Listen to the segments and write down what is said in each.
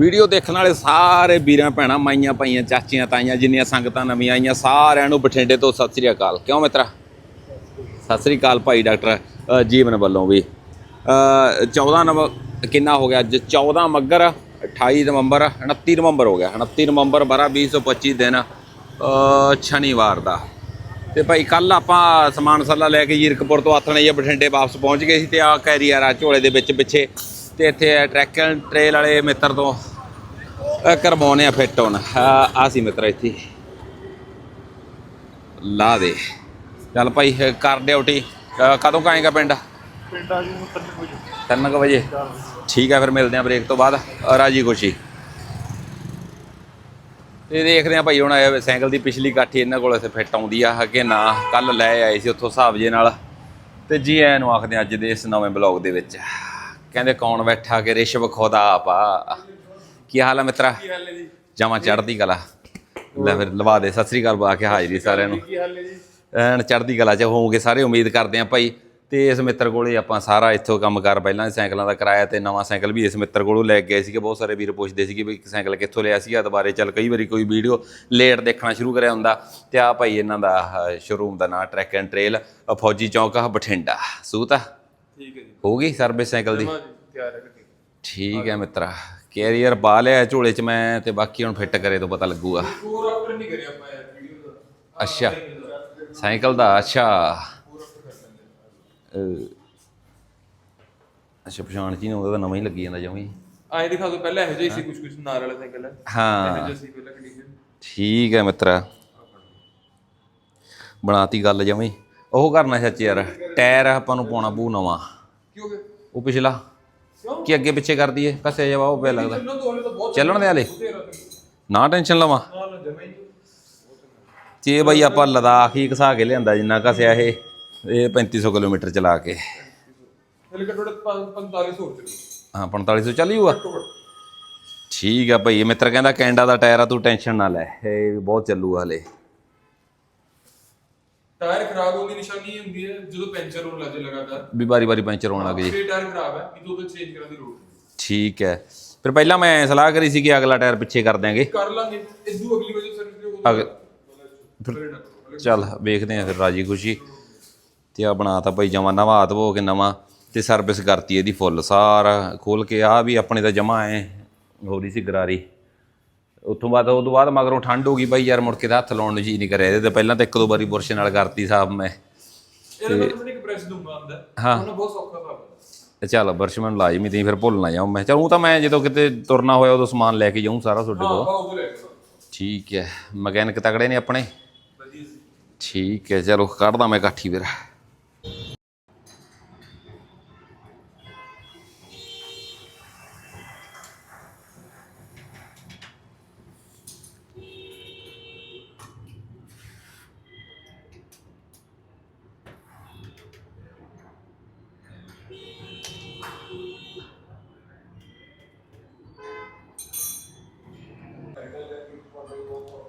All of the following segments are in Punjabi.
ਵੀਡੀਓ ਦੇਖਣ ਵਾਲੇ ਸਾਰੇ ਵੀਰਾਂ ਭੈਣਾਂ ਮਾਈਆਂ ਪਾਈਆਂ ਚਾਚੀਆਂ ਤਾਈਆਂ ਜਿੰਨੀਆਂ ਸੰਗਤਾਂ ਨਵੀਆਂ ਆਈਆਂ ਸਾਰਿਆਂ ਨੂੰ ਬਠਿੰਡੇ ਤੋਂ ਸਤਿ ਸ੍ਰੀ ਅਕਾਲ। ਕਿਉਂ ਮਿੱਤਰਾ? ਸਤਿ ਸ੍ਰੀ ਅਕਾਲ ਭਾਈ ਡਾਕਟਰ ਜੀਵਨ ਵੱਲੋਂ ਵੀ। ਅ, 14 ਨਵੰਬਰ ਕਿੰਨਾ ਹੋ ਗਿਆ ਅੱਜ? 14 ਮੱਗਰ 28 ਨਵੰਬਰ 29 ਨਵੰਬਰ ਹੋ ਗਿਆ। 29 ਨਵੰਬਰ ਬਾਰਾਂ 2025 ਦਿਨ ਸ਼ਨੀਵਾਰ ਦਾ। ਤੇ ਭਾਈ ਕੱਲ ਆਪਾਂ ਸਮਾਨ ਸੱਲਾ ਲੈ ਕੇ ਜੀਰਕਪੁਰ ਤੋਂ ਆਥਣੇ ਜਾਂ ਬਠਿੰਡੇ ਵਾਪਸ ਪਹੁੰਚ ਗਏ ਸੀ ਤੇ ਆ ਕੈਰੀਅਰ ਆ ਝੋਲੇ ਦੇ ਵਿੱਚ ਪਿੱਛੇ। ਤੇ ਇੱਥੇ ਟਰੈਕ ਐਂਡ ਟ੍ਰੇਲ ਵਾਲੇ ਮਿੱਤਰ ਤੋਂ ਅ, ਕਰਵਾਉਣੇ ਆ ਫਿੱਟ ਹੁਣ। ਆ ਸੀ ਮਿੱਤਰ ਇੱਥੇ। ਲਾ ਦੇ। ਚੱਲ ਭਾਈ ਕਰ ਡਿਊਟੀ ਕਦੋਂ ਕਾਏਗਾ ਪਿੰਡ? ਪਿੰਡਾਂ ਵਜੇ। ਤਿੰਨ ਕੁ ਵਜੇ। ਠੀਕ ਹੈ ਫਿਰ ਮਿਲਦੇ ਆ ਬ੍ਰੇਕ ਤੋਂ ਬਾਅਦ। ਰਾਜੀ ਖੁਸ਼ੀ। ਤੇ ਦੇਖਦੇ ਆ ਭਾਈ ਹੁਣ ਸਾਈਕਲ ਦੀ ਪਿਛਲੀ ਕਾਠੀ ਇਹਨਾਂ ਕੋਲ ਇੱਥੇ ਫਿੱਟ ਆਉਂਦੀ ਆ ਕਿ ਨਾ। ਕੱਲ ਲੈ ਆਏ ਸੀ ਉੱਥੋਂ ਹਿਸਾਬ ਜੇ ਨਾਲ। ਤੇ ਜੀ ਐ ਨੂੰ ਆਖਦੇ ਆ ਅੱਜ ਦੇ ਇਸ ਨਵੇਂ ਬਲੌਗ ਦੇ ਵਿੱਚ। ਕਹਿੰਦੇ ਕੌਣ ਬੈਠਾ ਕਿ ਰਿਸ਼ਵ ਖੋਦਾ ਆਪਾ ਕੀ ਹਾਲ ਆ ਮਿੱਤਰਾ? ਕੀ ਹਾਲ ਹੈ ਜੀ? ਜਮਾ ਚੜਦੀ ਕਲਾ। ਲੈ ਫਿਰ ਲਵਾ ਦੇ ਸਤਿ ਸ੍ਰੀ ਅਕਾਲ ਬਾ ਕੇ ਹਾਜ਼ਰੀ ਸਾਰਿਆਂ ਨੂੰ। ਕੀ ਹਾਲ ਹੈ ਜੀ? ਐਨ ਚੜ੍ਹਦੀ ਕਲਾ ਚ ਹੋਵੋਗੇ ਸਾਰੇ ਉਮੀਦ ਕਰਦੇ ਆ ਭਾਈ। ਤੇ ਇਸ ਮਿੱਤਰ ਕੋਲੇ ਆਪਾਂ ਸਾਰਾ ਇੱਥੋਂ ਕੰਮ ਕਰ ਪਹਿਲਾਂ ਹੀ ਸਾਈਕਲਾਂ ਦਾ ਕਿਰਾਇਆ ਤੇ ਨਵਾਂ ਸਾਈਕਲ ਵੀ ਇਸ ਮਿੱਤਰ ਕੋਲੋਂ ਲੈ ਕੇ ਗਏ ਸੀਗੇ। ਬਹੁਤ ਸਾਰੇ ਵੀਰ ਪੁੱਛਦੇ ਸੀਗੇ ਵੀ ਸਾਈਕਲ ਕਿੱਥੋਂ ਲਿਆ ਸੀਗਾ ਦੁਬਾਰੇ ਚੱਲ ਕਈ ਵਾਰੀ ਕੋਈ ਵੀਡੀਓ ਲੇਟ ਦੇਖਣਾ ਸ਼ੁਰੂ ਕਰਿਆ ਹੁੰਦਾ। ਤੇ ਆ ਭਾਈ ਇਹਨਾਂ ਦਾ ਸ਼ੋਰੂਮ ਦਾ ਨਾਂ ਟਰੈਕ ਐਂਡ ਟ੍ਰੇਲ ਫੌਜੀ ਚੌਂਕ ਆ ਬਠਿੰਡਾ। ਸੂਤ ਠੀਕ ਹੈ ਜੀ। ਹੋ ਗਈ ਸਰਵਿਸ ਸਾਈਕਲ ਦੀ? ਹਾਂ ਹੈ ਠੀਕ ਹੈ ਮਿੱਤਰਾ। ਕੈਰੀਅਰ ਪਾ ਲਿਆ ਝੋਲੇ ਚ ਮੈਂ ਤੇ ਬਾਕੀ ਹੁਣ ਫਿੱਟ ਕਰੇ ਤੋਂ ਪਤਾ ਲੱਗੂਗਾ। ਪੂਰਾ ਆਫਟਰ ਨਹੀਂ ਕਰਿਆ ਆਪਾਂ ਯਾਰ ਵੀਡੀਓ ਦਾ। ਅੱਛਾ। ਸਾਈਕਲ ਦਾ ਅੱਛਾ। ਅੱਛਾ ਪਛਾਣ ਜੀ ਨੂੰ ਉਹਦਾ ਨਵਾਂ ਹੀ ਲੱਗੀ ਜਾਂਦਾ ਜਮੀ। ਆਏ ਦਿਖਾ ਦੋ ਪਹਿਲਾਂ ਇਹੋ ਜਿਹਾ ਸੀ ਕੁਝ ਕੁਝ ਨਾਰ ਵਾਲਾ ਸਾਈਕਲ ਹੈ। ਹਾਂ। ਇਹੋ ਜਿਹਾ ਸੀ ਪਹਿਲਾਂ ਕੰਡੀਸ਼ਨ ਠੀਕ ਹੈ ਮਿੱਤਰਾ। ਬਣਾਤੀ ਗੱਲ ਜਮੀ। ਉਹ ਕਰਨਾ ਸੱਚ ਯਾਰ ਟਾਇਰ ਆਪਾਂ ਨੂੰ ਪਾਉਣਾ ਪੂ ਨਵਾਂ। ਕੀ ਗਿਆ? ਉਹ ਪਿਛਲਾ। ਕਿਉਂ? ਕੀ ਅੱਗੇ ਪਿੱਛੇ ਕਰ ਦਈਏ? ਕਸੇ ਜਾਵਾ ਉਹ ਪਿਆ ਲੱਗਦਾ। ਚੱਲਣ ਦੋ ਹਲੇ ਨਾ ਟੈਨਸ਼ਨ ਲਵਾਂ। ਤੇ ਬਈ ਆਪਾਂ ਲਦਾਖ ਹੀ ਘਸਾ ਕੇ ਲਿਆਂਦਾ ਜਿੰਨਾ ਘਸਿਆ ਇਹ ਇਹ 3500 ਕਿਲੋਮੀਟਰ ਚਲਾ ਕੇ। ਹਲੇ ਘੱਟੋ ਘੱਟ 4500 ਹੋ ਚੁੱਕੀ ਹਾਂ 4500 ਚੱਲ ਜੂਗਾ। ਠੀਕ ਆ ਭਾਈ ਮਿੱਤਰ ਕਹਿੰਦਾ ਕੈਨੇਡਾ ਦਾ ਟਾਇਰ ਆ ਤੂੰ ਟੈਨਸ਼ਨ ਨਾ ਲੈ। ਇਹ ਬਹੁਤ ਚੱਲੂਗਾ ਹਲੇ। ਟਾਇਰ ਖਰਾਬ ਹੋਣ ਦੀ ਨਿਸ਼ਾਨੀ ਇਹ ਹੁੰਦੀ ਹੈ ਜਦੋਂ ਪੈਂਚਰ ਹੋਣ ਲੱਗੇ ਲਗਾਤਾਰ। ਵੀ ਵਾਰੀ ਵਾਰੀ ਪੈਂਚਰ ਹੋਣ ਲੱਗ ਜੇ ਟਾਇਰ ਖਰਾਬ ਹੈ ਇਹ ਤੋਂ ਚੇਂਜ ਕਰਨ ਦੀ ਲੋੜ ਨਹੀਂ। ਠੀਕ ਹੈ। ਫਿਰ ਪਹਿਲਾਂ ਮੈਂ ਸਲਾਹ ਕਰੀ ਸੀ ਕਿ ਅਗਲਾ ਟਾਇਰ ਪਿੱਛੇ ਕਰ ਦਿਆਂਗੇ। ਕਰ ਲਾਂਗੇ ਇਦੋਂ ਅਗਲੀ ਵਜੇ ਸਰਵਿਸ ਦੇ ਹੋਊਗਾ। ਅਗ ਫਿਰ ਚੱਲ ਵੇਖਦੇ ਆ ਫਿਰ ਰਾਜੀ ਖੁਸ਼ੀ। ਤੇ ਆ ਬਣਾਤਾ ਭਾਈ ਜਮਾ ਨਵਾਂ ਧੋ ਕੇ ਨਵਾਂ ਤੇ ਸਰਵਿਸ ਕਰਤੀ ਇਹਦੀ ਫੁੱਲ ਸਾਰਾ ਖੋਲ ਕੇ ਆ ਵੀ ਆਪਣੇ ਤਾਂ ਜਮਾ ਐ ਹੋ ਰਹੀ ਸੀ ਗਰਾਰੀ। ਉੱਥੋਂ ਬਾਅਦ ਤੋਂ ਬਾਅਦ ਮਗਰੋਂ ਠੰਡ ਹੋ ਗਈ ਬਾਈ ਯਾਰ ਮੁੜ ਕੇ ਤਾਂ ਹੱਥ ਲਾਉਣ ਨੂੰ ਜੀ ਨਹੀਂ ਕਰਿਆ। ਇਹਦੇ ਤੇ ਪਹਿਲਾਂ ਤਾਂ ਇੱਕ ਦੋ ਵਾਰੀ ਬੁਰਸ਼ ਨਾਲ ਕਰਤੀ ਸਾਫ਼ ਮੈਂ। ਇਹਦਾ ਮੈਂ ਤੁਹਾਨੂੰ ਇੱਕ ਪ੍ਰੈਸ ਦੂੰਗਾ ਅੰਦਰ। ਹਾਂ। ਉਹਨਾਂ ਬਹੁਤ ਸੌਖਾ ਚੱਲ ਬੁਰਸ਼ ਮੈਨੂੰ ਲਾਜ਼ਮੀ ਤੀ ਫਿਰ ਭੁੱਲ ਨਾ ਜਾਉਂ ਮੈਂ ਚਲ ਉਹ ਤਾਂ ਮੈਂ ਜਦੋਂ ਕਿਤੇ ਤੁਰਨਾ ਹੋਇਆ ਉਦੋਂ ਸਮਾਨ ਲੈ ਕੇ ਜਾਊਂ ਸਾਰਾ ਤੁਹਾਡੇ ਕੋਲ। ਠੀਕ ਹੈ। ਮਕੈਨਿਕ ਤਕੜੇ ਨੇ ਆਪਣੇ? ਠੀਕ ਹੈ ਚਲੋ ਕੱਢਦਾ ਮੈਂ ਕਾਠੀ ਫਿਰ।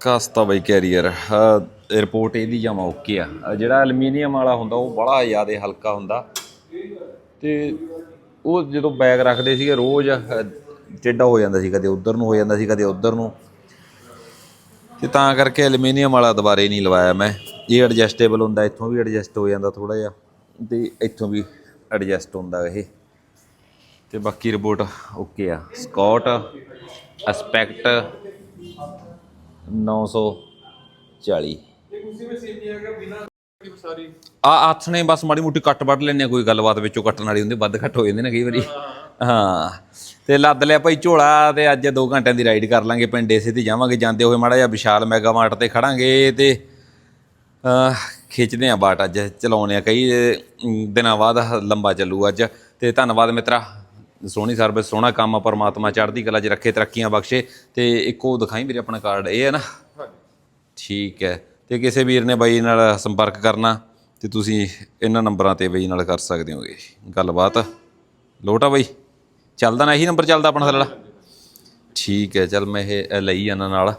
ਕਸਤਾ ਬਾਈ ਕੈਰੀਅਰ ਰਿਪੋਰਟ ਇਹਦੀ ਜਮਾ ਓਕੇ ਆ। ਜਿਹੜਾ ਐਲੂਮੀਨੀਅਮ ਵਾਲਾ ਹੁੰਦਾ ਉਹ ਬੜਾ ਜ਼ਿਆਦਾ ਹਲਕਾ ਹੁੰਦਾ। ਤੇ ਉਹ ਜਦੋਂ ਬੈਗ ਰੱਖਦੇ ਸੀਗੇ ਰੋਜ਼ ਅਹ, ਹੋ ਜਾਂਦਾ ਸੀ ਕਦੇ ਉਧਰ ਨੂੰ ਹੋ ਜਾਂਦਾ ਸੀ ਕਦੇ ਉਧਰ ਨੂੰ। ਤੇ ਤਾਂ ਕਰਕੇ ਐਲੂਮੀਨੀਅਮ ਵਾਲਾ ਦੁਬਾਰੇ ਨਹੀਂ ਲਵਾਇਆ ਮੈਂ। ਇਹ ਐਡਜਸਟੇਬਲ ਹੁੰਦਾ ਇੱਥੋਂ ਵੀ ਐਡਜਸਟ ਹੋ ਜਾਂਦਾ ਥੋੜਾ ਜਿਹਾ। ਤੇ ਇੱਥੋਂ ਵੀ ਐਡਜਸਟ ਹੁੰਦਾ ਇਹ। ਤੇ ਬਾਕੀ ਰਿਪੋਰਟ ਓਕੇ ਆ। ਸਕਾਟ ਐਸਪੈਕਟ 940 ਇਹ ਉਸੇ ਵਿੱਚ ਸੇਮ ਨਹੀਂ ਹੈਗਾ ਬਿਨਾ ਸਾਰੀ ਆ ਹੱਥ ਨੇ ਬਸ ਮਾੜੀ ਮੋਟੀ ਕੱਟ ਵੱਢ ਲੈਣੇ ਕੋਈ ਗੱਲਬਾਤ ਵਿੱਚੋਂ ਕੱਟਣ ਵਾਲੀ ਹੁੰਦੀ ਵੱਧ ਘੱਟ ਹੋ ਜਾਂਦੇ ਨੇ ਕਈ ਵਾਰੀ। ਹਾਂ ਤੇ ਲੱਦ ਲਿਆ ਭਾਈ ਝੋਲਾ ਤੇ ਅੱਜ 2 ਘੰਟਿਆਂ ਦੀ ਰਾਈਡ ਕਰ ਲਾਂਗੇ ਪਿੰਡ ਇਸੇ ਤੇ ਜਾਵਾਂਗੇ ਜਾਂਦੇ ਹੋਏ ਮਾੜਾ ਜਿਹਾ ਵਿਸ਼ਾਲ ਮੈਗਾ ਮਾਰਟ ਤੇ ਖੜਾਂਗੇ ਤੇ ਖਿੱਚਦੇ ਆ ਬਾਟ ਅੱਜ ਚਲਾਉਣੇ ਆ ਕਈ ਦਿਨਾਂ ਬਾਅਦ ਲੰਬਾ ਚੱਲੂ ਅੱਜ। ਤੇ ਧੰਨਵਾਦ ਮਿੱਤਰਾ। ਸੋਹਣੀ ਸਰਵਿਸ ਸੋਹਣਾ ਕੰਮ ਆ ਪਰਮਾਤਮਾ ਚੜ੍ਹਦੀ ਕਲਾ 'ਚ ਰੱਖੇ ਤਰੱਕੀਆਂ ਬਖਸ਼ੇ। ਤੇ ਇੱਕੋ ਦਿਖਾਈ ਵੀਰੇ ਆਪਣਾ ਕਾਰਡ ਇਹ ਹੈ ਨਾ? ਹਾਂਜੀ। ਠੀਕ ਹੈ। ਤੇ ਕਿਸੇ ਵੀਰ ਨੇ ਬਾਈ ਨਾਲ ਸੰਪਰਕ ਕਰਨਾ ਤੇ ਤੁਸੀਂ ਇਹਨਾਂ ਨੰਬਰਾਂ ਤੇ ਬਾਈ ਨਾਲ ਕਰ ਸਕਦੇ ਹੋਗੇ। ਗੱਲਬਾਤ। ਲੋਟਾ ਬਾਈ। ਚੱਲਦਾ ਨਾ ਇਹੀ ਨੰਬਰ ਚੱਲਦਾ ਆਪਣਾ ਥੱਲੜਾ ਠੀਕ ਹੈ ਚੱਲ ਮੈਂ ਇਹ ਲਈ ਜਾਣਾ ਨਾਲ।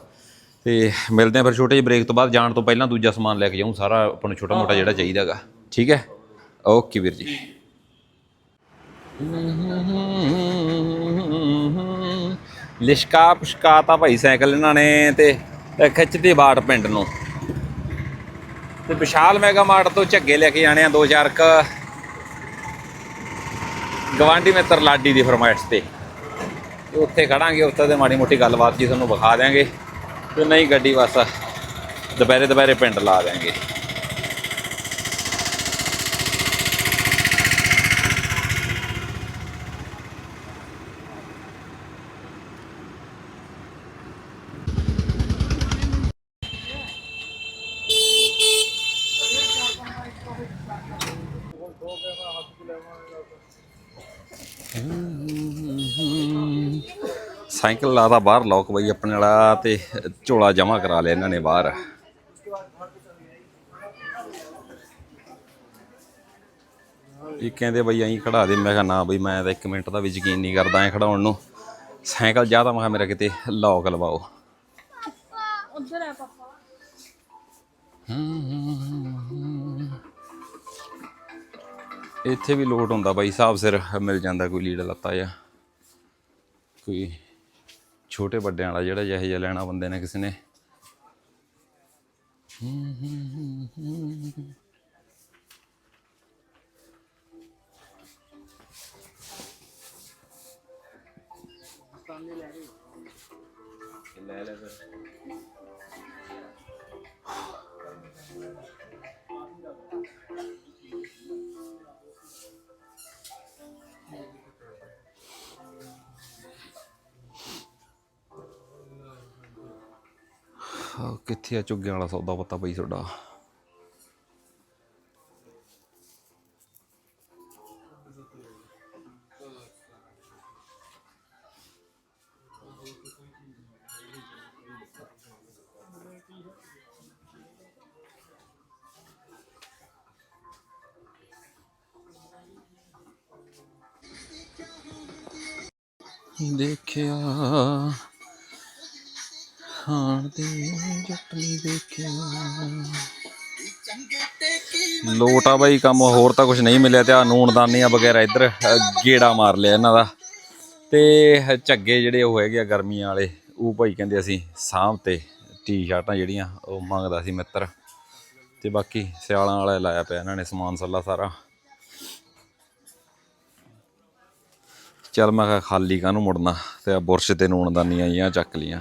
ਤੇ ਮਿਲਦੇ ਆ ਫਿਰ ਛੋਟੇ ਜਿਹੇ ਬ੍ਰੇਕ ਤੋਂ ਬਾਅਦ ਜਾਣ ਤੋਂ ਪਹਿਲਾਂ ਦੂਜਾ ਸਮਾਨ ਲੈ ਕੇ ਜਾਊਂ ਸਾਰਾ ਆਪਾਂ ਨੂੰ ਛੋਟਾ ਮੋਟਾ ਜਿਹੜਾ ਚਾਹੀਦਾਗਾ ਠੀਕ ਹੈ? ਓਕੇ ਵੀਰ ਜੀ। ਲਿਸ਼ਕਾ ਪੁਸ਼ਕਾ ਤਾਂ ਭਾਈ ਸਾਈਕਲ ਇਹਨਾਂ ਨੇ ਤੇ ਤੇ ਖਿੱਚਦੇ ਬਾੜ ਪਿੰਡ ਨੂੰ। ਤੇ ਵਿਸ਼ਾਲ ਮੈਗਾ ਮਾਰਟ ਤੋਂ ਝੱਗੇ ਲੈ ਕੇ ਜਾਣੇ ਆ ਦੋ ਚਾਰ ਕ ਗਵਾਂਢੀ ਮਿੱਤਰ ਲਾਡੀ ਦੀ ਫਰਮਾਇਸ਼ ਤੇ ਉੱਥੇ ਖੜਾਂਗੇ, ਉੱਥੇ ਤੇ ਮਾੜੀ ਮੋਟੀ ਗੱਲਬਾਤ ਜੀ ਤੁਹਾਨੂੰ ਵਿਖਾ ਦਿਆਂਗੇ। ਤੇ ਨਹੀਂ ਗੱਡੀ ਬਸ ਦੁਪਹਿਰੇ ਦੁਪਹਿਰੇ ਪਿੰਡ ਲਾ ਦਿਆਂਗੇ। ਸਾਈਕਲ ਲਾਦਾ ਬਾਹਰ ਲੋਕ ਬਈ ਆਪਣੇ ਵਾਲਾ ਤੇ ਝੋਲਾ ਜਮਾ ਕਰਾ ਲਿਆ ਇਹਨਾਂ ਨੇ ਬਾਹਰ। ਇਹ ਕਹਿੰਦੇ ਬਈ ਐਂ ਖੜਾ ਦੇ, ਮੈਂ ਕਿਹਾ ਨਾ ਬਈ ਮੈਂ ਤਾਂ 1 ਮਿੰਟ ਦਾ ਵੀ ਯਕੀਨ ਨਹੀਂ ਕਰਦਾ ਐ ਖੜਾਉਣ ਨੂੰ। ਸਾਈਕਲ ਜ਼ਿਆਦਾ, ਮੈਂ ਕਿਹਾ ਮੇਰਾ ਕਿਤੇ ਲੋਕ ਲਵਾਓ। ਉਧਰ ਹੈ ਪਾਪਾ ਇੱਥੇ ਵੀ ਲੋਟ ਹੁੰਦਾ ਬਾਈ ਹਿਸਾਬ ਸਿਰ ਮਿਲ ਜਾਂਦਾ, ਕੋਈ ਲੀੜਾ ਲੱਤਾ ਜਾਂ ਕੋਈ ਛੋਟੇ ਵੱਡਿਆਂ ਵਾਲਾ ਜਿਹੜਾ ਜਿਹੇ ਜਿਹਾ ਲੈਣਾ ਬੰਦੇ ਨੇ ਕਿਸੇ ਨੇ। ਲੈ ਲੈ ਫਿਰ ਕਿੱਥੇ ਆ? ਚੁੱਗਿਆਂ ਵਾਲਾ ਸੌਦਾ ਪਤਾ ਬਈ ਤੁਹਾਡਾ। ਲੋਟ ਆ ਬਾਈ ਕੰਮ, ਹੋਰ ਤਾਂ ਕੁਝ ਨਹੀਂ ਮਿਲਿਆ ਤੇ ਆ ਨੂਣਦਾਨੀਆਂ ਵਗੈਰਾ ਇੱਧਰ ਗੇੜਾ ਮਾਰ ਲਿਆ ਇਹਨਾਂ ਦਾ। ਤੇ ਝੱਗੇ ਜਿਹੜੇ ਉਹ ਹੈਗੇ ਆ ਗਰਮੀਆਂ ਵਾਲੇ, ਉਹ ਭਾਈ ਕਹਿੰਦੇ ਅਸੀਂ ਸਾਂਭ ਤੇ ਟੀ-ਸ਼ਰਟਾਂ ਜਿਹੜੀਆਂ, ਉਹ ਮੰਗਦਾ ਸੀ ਮਿੱਤਰ। ਤੇ ਬਾਕੀ ਸਿਆਲਾਂ ਵਾਲਾ ਲਾਇਆ ਪਿਆ ਇਹਨਾਂ ਨੇ ਸਮਾਨ ਸੱਲਾ ਸਾਰਾ। ਚੱਲ ਮੈਂ ਕਿਹਾ ਖਾਲੀ ਕਾਹਨੂੰ ਮੁੜਨਾ, ਤੇ ਆ ਬੁਰਸ਼ ਤੇ ਨੂਣਦਾਨੀਆਂ ਜੀਆਂ ਚੱਕ ਲੀਆਂ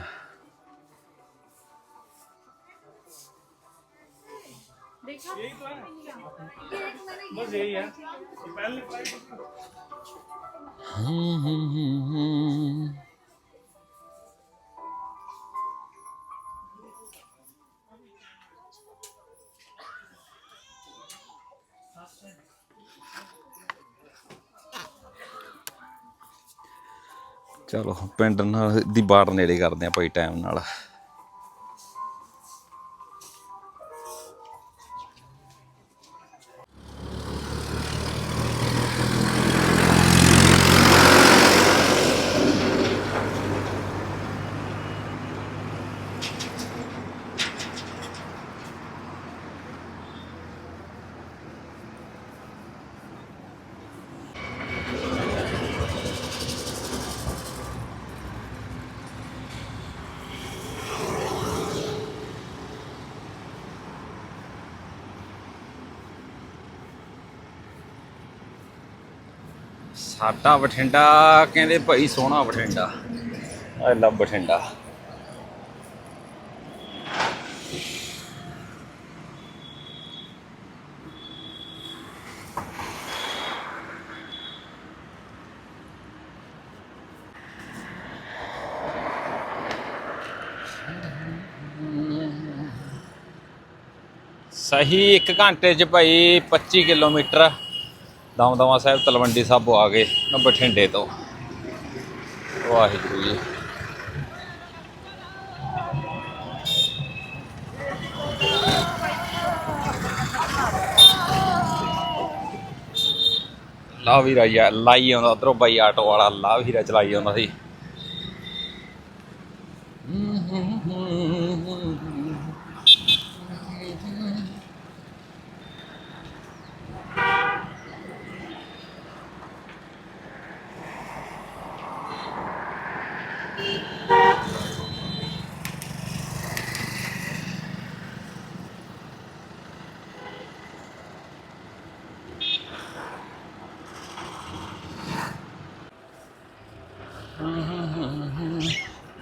ਚਲੋ ਪਿੰਡ ਨਾਲ ਦੀ ਬਾੜ ਨੇੜੇ ਕਰਦੇ ਆ ਭਾਈ ਟਾਈਮ ਨਾਲ। ਸਾਡਾ ਬਠਿੰਡਾ, ਕਹਿੰਦੇ ਭਾਈ ਸੋਹਣਾ ਬਠਿੰਡਾ। ਆਈ ਲਵ ਬਠਿੰਡਾ। ਸਹੀ 1 ਘੰਟੇ ਚ ਭਾਈ 25 ਕਿਲੋਮੀਟਰ। ਦਮਦਮਾ ਸਾਹਿਬ, ਤਲਵੰਡੀ ਸਾਬੋ ਆ ਗਏ ਬਠਿੰਡੇ ਤੋਂ। ਵਾਹਿਗੁਰੂ ਜੀ। ਲਾ ਵੀਰਾ ਲਾਈ ਆਉਂਦਾ, ਉਧਰੋਂ ਬਾਈ ਆਟੋ ਵਾਲਾ ਲਾ ਵੀਰਾ ਚਲਾਈ ਆਉਂਦਾ ਸੀ।